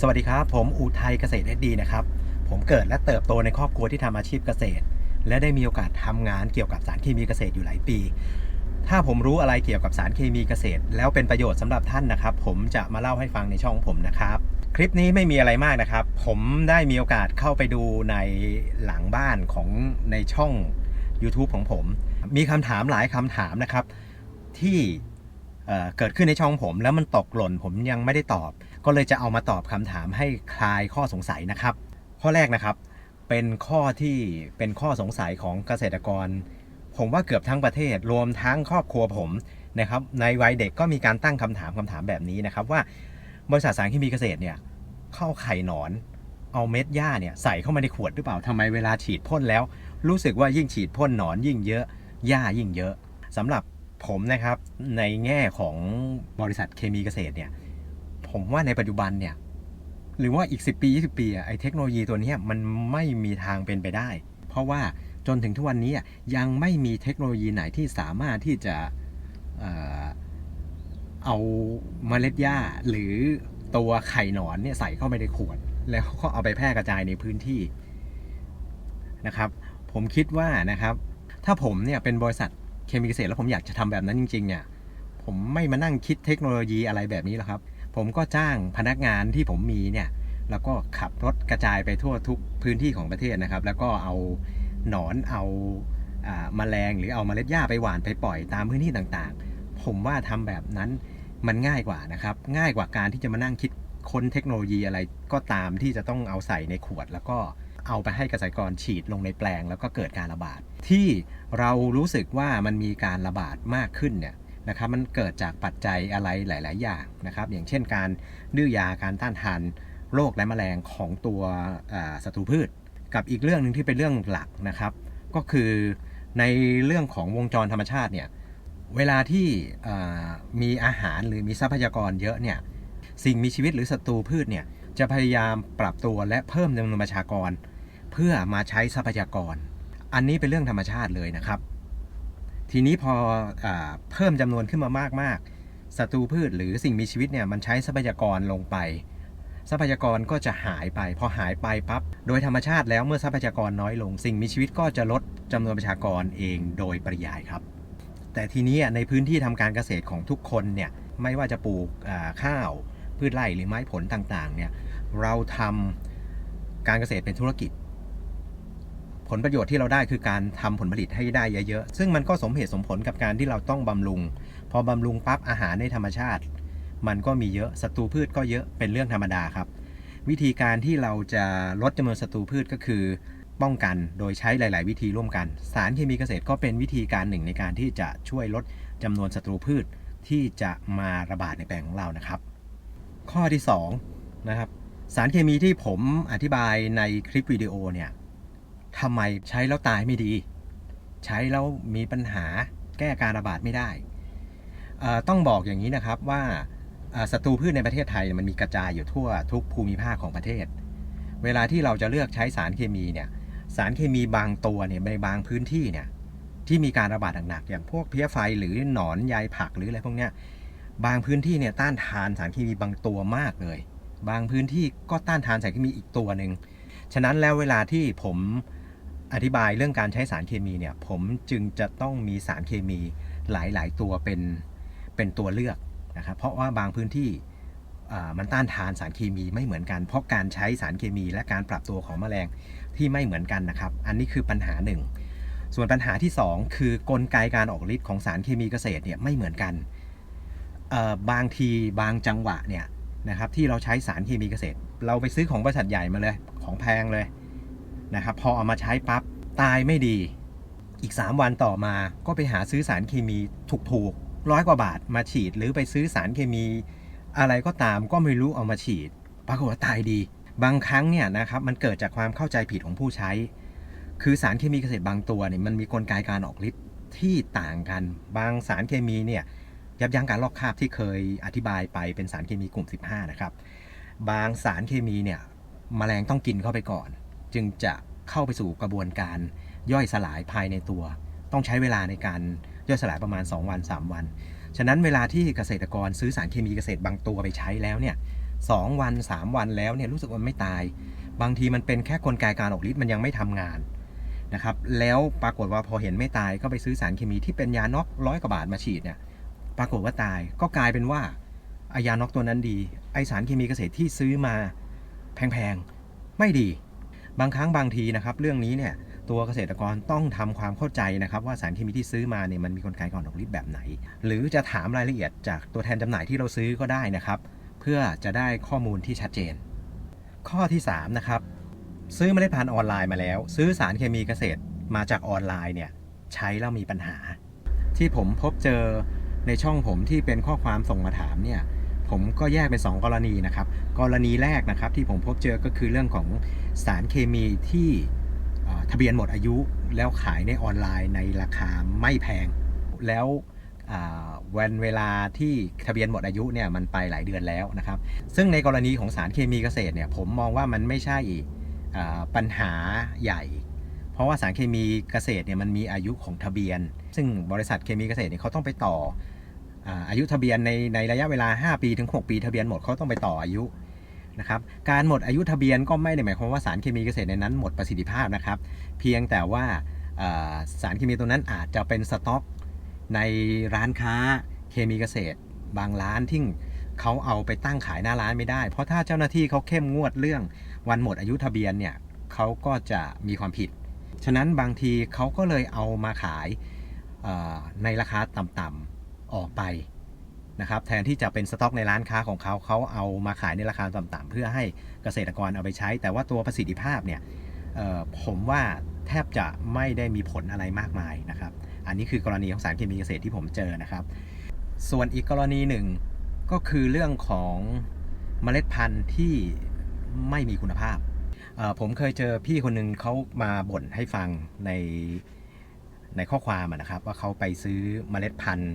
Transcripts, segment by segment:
สวัสดีครับ ผมอุทัยเกษตรเอดีนะครับ ผมเกิดและเติบโตในครอบครัวที่ทำอาชีพเกษตร และได้มีโอกาสทำงานเกี่ยวกับสารเคมีเกษตรอยู่หลายปี ถ้าผมรู้อะไรเกี่ยวกับสารเคมีเกษตร แล้วเป็นประโยชน์สำหรับท่านนะครับ ผมจะมาเล่าให้ฟังในช่องผมนะครับ คลิปนี้ไม่มีอะไรมากนะครับ ผมได้มีโอกาสเข้าไปดูในหลังบ้านของในช่อง YouTube ของผม มีคำถามหลายคำถามนะครับ ที่เเกิดขึ้นในช่องผม แล้วมันตกหล่นผมยังไม่ได้ตอบ ก็เลยจะเอามาตอบคำถามให้คลายข้อสงสัยนะครับ ข้อแรกนะครับเป็นข้อที่เป็นข้อสงสัยของเกษตรกร ผมว่าเกือบทั้งประเทศรวมทั้งครอบครัวผมนะครับในวัยเด็กก็มีการตั้งคำถามคำถามแบบนี้นะครับว่าบริษัทสารเคมีเกษตรเนี่ยเข้าไข่หนอน เอาเม็ดหญ้าเนี่ยใส่เข้ามาในขวดหรือเปล่าทำไมเวลาฉีดพ่นแล้ว รู้สึกว่ายิ่งฉีดพ่นหนอนยิ่งเยอะหญ้ายิ่งเยอะสำหรับผมนะครับในแง่ของบริษัทเคมีเกษตรเนี่ย ผมว่าในปัจจุบันเนี่ย หรือว่าอีก 10 ปี 20 ปีอะไอเทคโนโลยีตัวนี้มันไม่มีทางเป็นไปได้ เพราะว่าจนถึงทุกวันนี้ยังไม่มีเทคโนโลยีไหนที่สามารถที่จะเอาเมล็ดหญ้าหรือตัวไข่หนอนเนี่ยใส่เข้าไปในขวด แล้วก็เอาไปแพร่กระจายในพื้นที่นะครับ ผมคิดว่านะครับ ถ้าผมเนี่ยเป็นบริษัทเคมีเกษตรแล้วผมอยากจะทำแบบนั้นจริงๆเนี่ยผมไม่มานั่งคิดเทคโนโลยีอะไรแบบนี้หรอกครับ ผมก็จ้างพนักงานที่ผมมีเนี่ยแล้วก็ขับรถกระจายไปทั่วทุกพื้นที่ของประเทศนะครับ แล้วก็เอาหนอนเอาอาแมลงหรือเอาเมล็ดหญ้าไปหว่านไปปล่อยตามพื้นที่ต่างๆ ผมว่าทำแบบนั้นมันง่ายกว่านะครับ ง่ายกว่าการที่จะมานั่งคิดค้นเทคโนโลยีอะไรก็ตามที่จะต้องเอาใส่ในขวด แล้วก็เอาไปให้เกษตรกรฉีดลงในแปลง แล้วก็เกิดการระบาด ที่เรารู้สึกว่ามันมีการระบาดมากขึ้นเนี่ย นะครับมันเกิดจากปัจจัยอะไรหลาย ๆ อย่างนะครับ อย่างเช่นการดื้อยาการต้านทานโรคและแมลงของตัวศัตรูพืช กับอีกเรื่องหนึ่งที่เป็นเรื่องหลักนะครับ ก็คือในเรื่องของวงจรธรรมชาติเนี่ยเวลาที่มีอาหารหรือมีทรัพยากรเยอะเนี่ยสิ่งมีชีวิตหรือศัตรูพืชเนี่ยจะพยายามปรับตัวและเพิ่มจำนวนประชากร เพื่อมาใช้ทรัพยากร อันนี้เป็นเรื่องธรรมชาติเลยนะครับ ทีนี้พออเพิ่มจำนวนขึ้นมามากๆศัตรูพืชหรือสิ่งมีชีวิตเนี่ยมันใช้ทรัพยากรลงไป ทรัพยากรก็จะหายไป พอหายไปปั๊บโดยธรรมชาติแล้วเมื่อทรัพยากรน้อยลง สิ่งมีชีวิตก็จะลดจำนวนประชากรเองโดยปริยายครับ แต่ทีนี้ในพื้นที่ทำการเกษตรของทุกคนเนี่ยไม่ว่าจะปลูกข้าวพืชไร่หรือไม้ผลต่างๆเนี่ยเราทำการเกษตรเป็นธุรกิจ ผลประโยชน์ที่เราได้คือการทำผลผลิตให้ได้เยอะๆ ซึ่งมันก็สมเหตุสมผลกับการที่เราต้องบำรุง พอบำรุงปั๊บอาหารในธรรมชาติ มันก็มีเยอะศัตรูพืชก็เยอะเป็นเรื่องธรรมดาครับ วิธีการที่เราจะลดจำนวนศัตรูพืชก็คือ ป้องกันโดยใช้หลาย ๆ วิธีร่วมกัน สารเคมีเกษตรก็เป็นวิธีการหนึ่งในการที่จะช่วยลดจำนวนศัตรูพืชที่จะมาระบาดในแปลงของเรานะครับ ข้อที่2นะครับสารเคมีที่ผมอธิบายในคลิปวิดีโอเนี่ย ทำไมใช้แล้วตายไม่ดี ใช้แล้วมีปัญหาแก้การระบาดไม่ได้ต้องบอกอย่างนี้นะครับว่าศัตรูพืชในประเทศไทยเนี่ยมันมีกระจายอยู่ทั่วทุกภูมิภาคของประเทศ เวลาที่เราจะเลือกใช้สารเคมีเนี่ยสารเคมีบางตัวเนี่ยในบางพื้นที่เนี่ยที่มีการระบาดหนักๆอย่างพวกเพี้ยไฟหรือหนอนใยผักหรืออะไรพวกเนี้ยบางพื้นที่เนี่ยต้านทานสารเคมีบางตัวมากเลย บางพื้นที่ก็ต้านทานสารเคมีอีกตัวหนึ่งฉะนั้นแล้วเวลาที่ผม อธิบายเรื่องการใช้สารเคมีเนี่ยผมจึงจะต้องมีสารเคมีหลาย ๆ ตัวเป็นเป็นตัวเลือกนะครับเพราะว่าบางพื้นที่มันต้านทานสารเคมีไม่เหมือนกัน เพราะการใช้สารเคมีและการปรับตัวของแมลงที่ไม่เหมือนกันนะครับ อันนี้คือปัญหาหนึ่งส่วนปัญหาที่ 2 คือกลไกการออกฤทธิ์ของสารเคมีเกษตรเนี่ยไม่เหมือนกันบางทีบางจังหวะเนี่ยนะครับที่เราใช้สารเคมีเกษตร เราไปซื้อของบริษัทใหญ่มาเลยของแพงเลย นะครับพอเอามาใช้ปั๊บตายไม่ดี อีก 3 วันต่อมาก็ไปหาซื้อสารเคมีถูกๆร้อยกว่าบาทมาฉีด หรือไปซื้อสารเคมี อะไรก็ตามก็ไม่รู้เอามาฉีด ปรากฏว่าตายดี บางครั้งเนี่ยนะครับมันเกิดจากความเข้าใจผิดของผู้ใช้ คือสารเคมีเกษตรบางตัวเนี่ยมันมีกลไกการออกฤทธิ์ที่ต่างกัน บางสารเคมีเนี่ยยับยั้งการลอกคราบที่เคยอธิบายไปเป็นสารเคมีกลุ่ม 15 นะครับ บางสารเคมีเนี่ยแมลงต้องกินเข้าไปก่อน จึงจะเข้าไปสู่กระบวนการย่อยสลายภายในตัว ต้องใช้เวลาในการย่อยสลายประมาณ 2 วัน 3 วัน ฉะนั้นเวลาที่เกษตรกรซื้อสารเคมีเกษตรบางตัวไปใช้แล้วเนี่ย2วัน 3 วันแล้วเนี่ยรู้สึกว่าไม่ตาย บางทีมันเป็นแค่กลไกการออกฤทธิ์มันยังไม่ทำงานนะครับแล้วปรากฏว่าพอเห็นไม่ตายก็ไปซื้อสารเคมีที่เป็นยาน็อกร้อยกว่าบาทมาฉีดเนี่ยปรากฏว่าตายก็กลายเป็นว่าไอยาน็อกตัวนั้นดีไอสารเคมีเกษตรที่ซื้อมาแพงๆไม่ดี บางครั้งบางทีนะครับ เรื่องนี้เนี่ยตัวเกษตรกรต้องทำความเข้าใจนะครับ ว่าสารเคมีที่ซื้อมาเนี่ยมันมีกลไกการออกฤทธิ์แบบไหน หรือจะถามรายละเอียดจากตัวแทนจำหน่ายที่เราซื้อก็ได้นะครับ เพื่อจะได้ข้อมูลที่ชัดเจน ข้อที่3นะครับซื้อเมล็ดพันธุ์ออนไลน์มาแล้ว ซื้อสารเคมีเกษตรมาจากออนไลน์เนี่ยใช้แล้วมีปัญหา ที่ผมพบเจอในช่องผมที่เป็นข้อความส่งมาถามเนี่ย ผมก็แยกเป็น 2 กรณีนะครับ กรณีแรกนะครับที่ผมพบเจอก็คือเรื่องของสารเคมีที่ทะเบียนหมดอายุแล้วขายในออนไลน์ในราคาไม่แพง แล้วอ่าวันเวลาที่ทะเบียนหมดอายุเนี่ยมันไปหลายเดือนแล้วนะครับ ซึ่งในกรณีของสารเคมีเกษตรเนี่ยผมมองว่ามันไม่ใช่อ่าปัญหาใหญ่ เพราะว่าสารเคมีเกษตรเนี่ยมันมีอายุของทะเบียน ซึ่งบริษัทเคมีเกษตรเนี่ยเขาต้องไปต่อ อายุทะเบียนในในระยะเวลา 5 ปีถึง 6 ปี ทะเบียนหมดเขาต้องไปต่ออายุนะครับการหมดอายุทะเบียนก็ไม่ได้หมายความว่าสารเคมีเกษตรในนั้นหมดประสิทธิภาพนะครับ เพียงแต่ว่าสารเคมีตัวนั้นอาจจะเป็นสต็อกในร้านค้าเคมีเกษตร บางร้านที่เขาเอาไปตั้งขายหน้าร้านไม่ได้ เพราะถ้าเจ้าหน้าที่เขาเข้มงวดเรื่องวันหมดอายุทะเบียนเนี่ยเขาก็จะมีความผิด ฉะนั้นบางทีเขาก็เลยเอามาขายในราคาต่ำๆ ออกไปนะครับแทนที่จะเป็นสต็อกในร้านค้าของเขาเขาเอามาขายในราคาต่ำๆเพื่อให้เกษตรกรเอาไปใช้ แต่ว่าตัวประสิทธิภาพเนี่ยผมว่าแทบจะไม่ได้มีผลอะไรมากมายนะครับ อันนี้คือกรณีของสารเคมีเกษตรที่ผมเจอนะครับ ส่วนอีกกรณีหนึ่งก็คือเรื่องของเมล็ดพันธุ์ที่ไม่มีคุณภาพ ผมเคยเจอพี่คนหนึ่งเขามาบ่นให้ฟังในในข้อความนะครับ ว่าเขาไปซื้อเมล็ดพันธุ์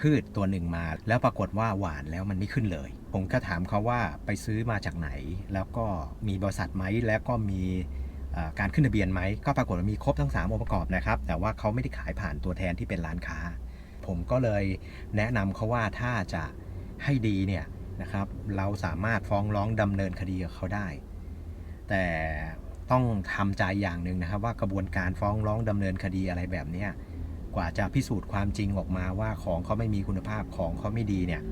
พืชตัวหนึ่งมา แล้วปรากฏว่าหวานแล้วมันไม่ขึ้นเลย ผมก็ถามเขาว่าไปซื้อมาจากไหน แล้วก็มีบริษัทไหมแล้วก็มีการขึ้นทะเบียนไหม ก็ปรากฏว่ามีครบทั้ง 3 องค์ประกอบนะครับ แต่ว่าเขาไม่ได้ขายผ่านตัวแทนที่เป็นร้านค้า ผมก็เลยแนะนำเขาว่าถ้าจะให้ดีเนี่ยนะครับเราสามารถฟ้องร้องดำเนินคดีกับเขาได้ แต่ต้องทำใจอย่างหนึ่งนะครับว่ากระบวนการฟ้องร้องดำเนินคดีอะไรแบบนี้ กว่าจะพิสูจน์ความจริงออกมาว่าของเขาไม่มีคุณภาพของเขาไม่ดีเนี่ย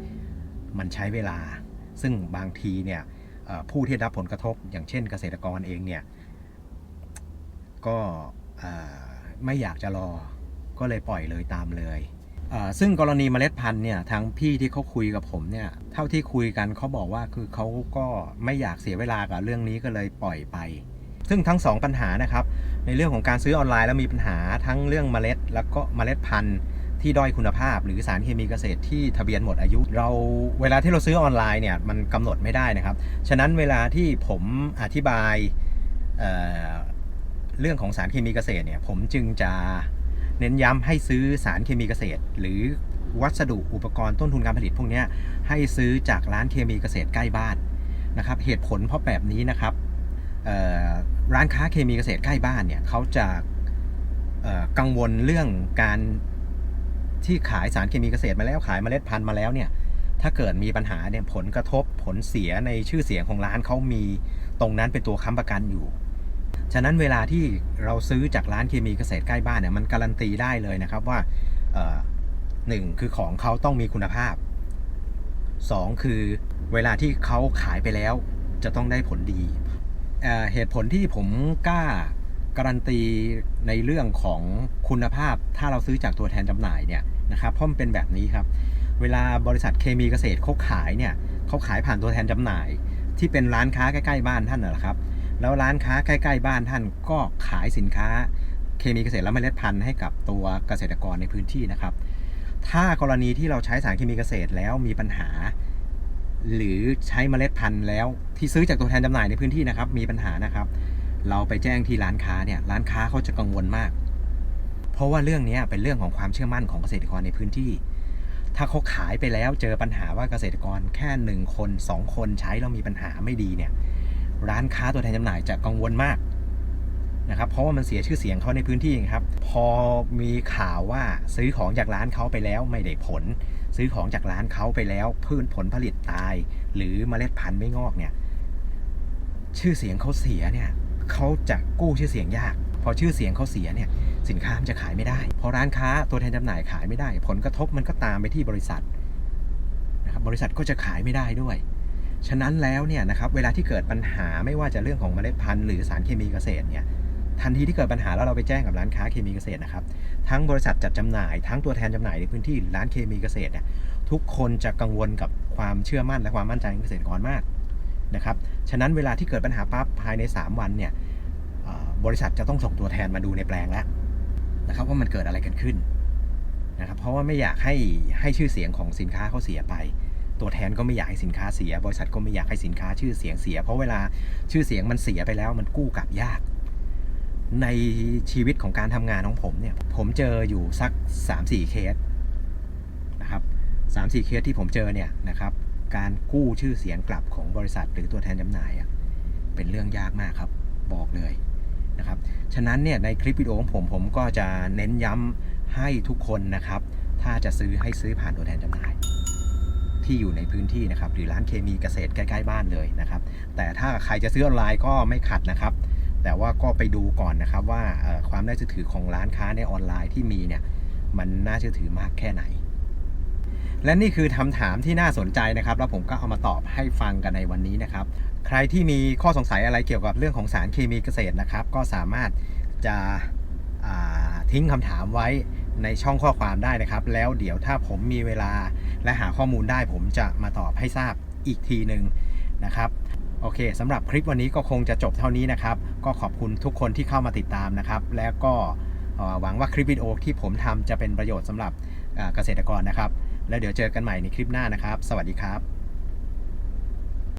มันใช้เวลา ซึ่งบางทีเนี่ยผู้ที่ได้รับผลกระทบอย่างเช่นเกษตรกรเองเนี่ยก็ไม่อยากจะรอก็เลยปล่อยเลยตามเลยซึ่งกรณีเมล็ดพันธุ์เนี่ยทางพี่ที่เขาคุยกับผมเนี่ยเท่าที่คุยกันเขาบอกว่าคือเขาก็ไม่อยากเสียเวลากับเรื่องนี้ก็เลยปล่อยไป ซึ่งทั้งสองปัญหานะครับ ในเรื่องของการซื้อออนไลน์แล้วมีปัญหาทั้งเรื่องเมล็ด แล้วก็เมล็ดพันธุ์ที่ด้อยคุณภาพ หรือสารเคมีเกษตรที่ทะเบียนหมดอายุ เราเวลาที่เราซื้อออนไลน์เนี่ยมันกำหนดไม่ได้นะครับ ฉะนั้นเวลาที่ผมอธิบายเเรื่องของสารเคมีเกษตรเนี่ยผมจึงจะเน้นย้ำให้ซื้อสารเคมีเกษตร หรือวัสดุอุปกรณ์ต้นทุนการผลิตพวกนี้ให้ซื้อจากร้านเคมีเกษตรใกล้บ้านนะครับ เหตุผลเพราะแบบนี้นะครับ ร้านค้าเคมีเกษตรใกล้บ้านเนี่ยเขาจะกังวลเรื่องการที่ขายสารเคมีเกษตรมาแล้วขายเมล็ดพันธุ์มาแล้วเนี่ยถ้าเกิดมีปัญหาเนี่ยผลกระทบผลเสียในชื่อเสียงของร้านเขามีตรงนั้นเป็นตัวค้ำประกันอยู่ ฉะนั้นเวลาที่เราซื้อจากร้านเคมีเกษตรใกล้บ้านเนี่ยมันการันตีได้เลยนะครับว่าหนึ่งคือของเขาต้องมีคุณภาพสองคือเวลาที่เขาขายไปแล้วจะต้องได้ผลดี เหตุผลที่ผมกล้าการันตีในเรื่องของคุณภาพถ้าเราซื้อจากตัวแทนจำหน่ายเนี่ยนะครับเพราะมันเป็นแบบนี้ครับ เวลาบริษัทเคมีเกษตรเขาขายเนี่ยเขาขายผ่านตัวแทนจำหน่าย ที่เป็นร้านค้าใกล้ๆบ้านท่านนะนะครับ แล้วร้านค้าใกล้ๆบ้านท่านก็ขายสินค้าเคมีเกษตรและเมล็ดพันธุ์ให้กับตัวเกษตรกรในพื้นที่นะครับ ถ้ากรณีที่เราใช้สารเคมีเกษตรแล้วมีปัญหา หรือใช้เมล็ดพันธุ์แล้วที่ซื้อจากตัวแทนจำหน่ายในพื้นที่นะครับ มีปัญหานะครับ เราไปแจ้งที่ร้านค้าเนี่ยร้านค้าเขาจะกังวลมาก เพราะว่าเรื่องนี้เป็นเรื่องของความเชื่อมั่นของเกษตรกรในพื้นที่ ถ้าเขาขายไปแล้วเจอปัญหาว่าเกษตรกรแค่หนึ่งคนสองคนใช้แล้วมีปัญหาไม่ดีเนี่ย ร้านค้าตัวแทนจำหน่ายจะกังวลมากนะครับ เพราะว่ามันเสียชื่อเสียงเขาในพื้นที่ครับ พอมีข่าวว่าซื้อของจากร้านเขาไปแล้วไม่ได้ผล ซื้อของจากร้านเขาไปแล้วพืชผลผลิตตาย หรือเมล็ดพันธุ์ไม่งอกเนี่ย ชื่อเสียงเขาเสียเนี่ยเขาจะกู้ชื่อเสียงยาก พอชื่อเสียงเขาเสียเนี่ย สินค้ามันจะขายไม่ได้ พอร้านค้าตัวแทนจำหน่ายขายไม่ได้ ผลกระทบมันก็ตามไปที่บริษัทนะครับบริษัทก็จะขายไม่ได้ด้วย ฉะนั้นแล้วเนี่ยนะครับเวลาที่เกิดปัญหาไม่ว่าจะเรื่องของเมล็ดพันธุ์หรือสารเคมีเกษตรเนี่ย ทันทีที่เกิดปัญหาแล้วเราไปแจ้งกับร้านค้าเคมีเกษตรนะครับ ทั้งบริษัทจัดจำหน่าย ทั้งตัวแทนจำหน่ายในพื้นที่ร้านเคมีเกษตรเนี่ยทุกคนจะกังวลกับความเชื่อมั่นและความมั่นใจของเกษตรกรมากนะครับ ฉะนั้นเวลาที่เกิดปัญหาปั๊บภายใน 3 วันเนี่ยบริษัทจะต้องส่งตัวแทนมาดูในแปลงแล้วนะครับว่ามันเกิดอะไรกันขึ้นนะครับ เพราะว่าไม่อยากให้ให้ชื่อเสียงของสินค้าเขาเสียไป ตัวแทนก็ไม่อยากให้สินค้าเสีย บริษัทก็ไม่อยากให้สินค้าชื่อเสียงเสีย เพราะเวลาชื่อเสียงมันเสียไปแล้วมันกู้กลับยาก ในชีวิตของการทำงานของผมเนี่ย ผมเจออยู่สัก 3-4 เคสนะครับสามสี่เคสที่ผมเจอเนี่ยนะครับการกู้ชื่อเสียงกลับของบริษัทหรือตัวแทนจำหน่ายอะเป็นเรื่องยากมากครับบอกเลยนะครับฉะนั้นเนี่ยในคลิปวิดีโอของผมผมก็จะเน้นย้ำให้ทุกคนนะครับ ถ้าจะซื้อให้ซื้อผ่านตัวแทนจำหน่าย ที่อยู่ในพื้นที่นะครับ หรือร้านเคมีเกษตรใกล้ ๆ บ้านเลยนะครับ แต่ถ้าใครจะซื้อออนไลน์ก็ไม่ขัดนะครับ แต่ว่าก็ไปดูก่อนนะครับว่าความน่าเชื่อถือของร้านค้าในออนไลน์ที่มีเนี่ยมันน่าเชื่อถือมากแค่ไหน และนี่คือคำถามที่น่าสนใจนะครับ แล้วผมก็เอามาตอบให้ฟังกันในวันนี้นะครับ ใครที่มีข้อสงสัยอะไรเกี่ยวกับเรื่องของสารเคมีเกษตรนะครับ ก็สามารถจะทิ้งคำถามไว้ในช่องข้อความได้นะครับ แล้วเดี๋ยวถ้าผมมีเวลาและหาข้อมูลได้ผมจะมาตอบให้ทราบอีกทีหนึ่งนะครับ โอเคสำหรับคลิปวันนี้ก็คงจะจบเท่านี้นะครับ ก็ขอบคุณทุกคนที่เข้ามาติดตามนะครับ แล้วก็หวังว่าคลิปวิดีโอที่ผมทำจะเป็นประโยชน์สำหรับเกษตรกรนะครับ แล้วเดี๋ยวเจอกันใหม่ในคลิปหน้านะครับ สวัสดีครับ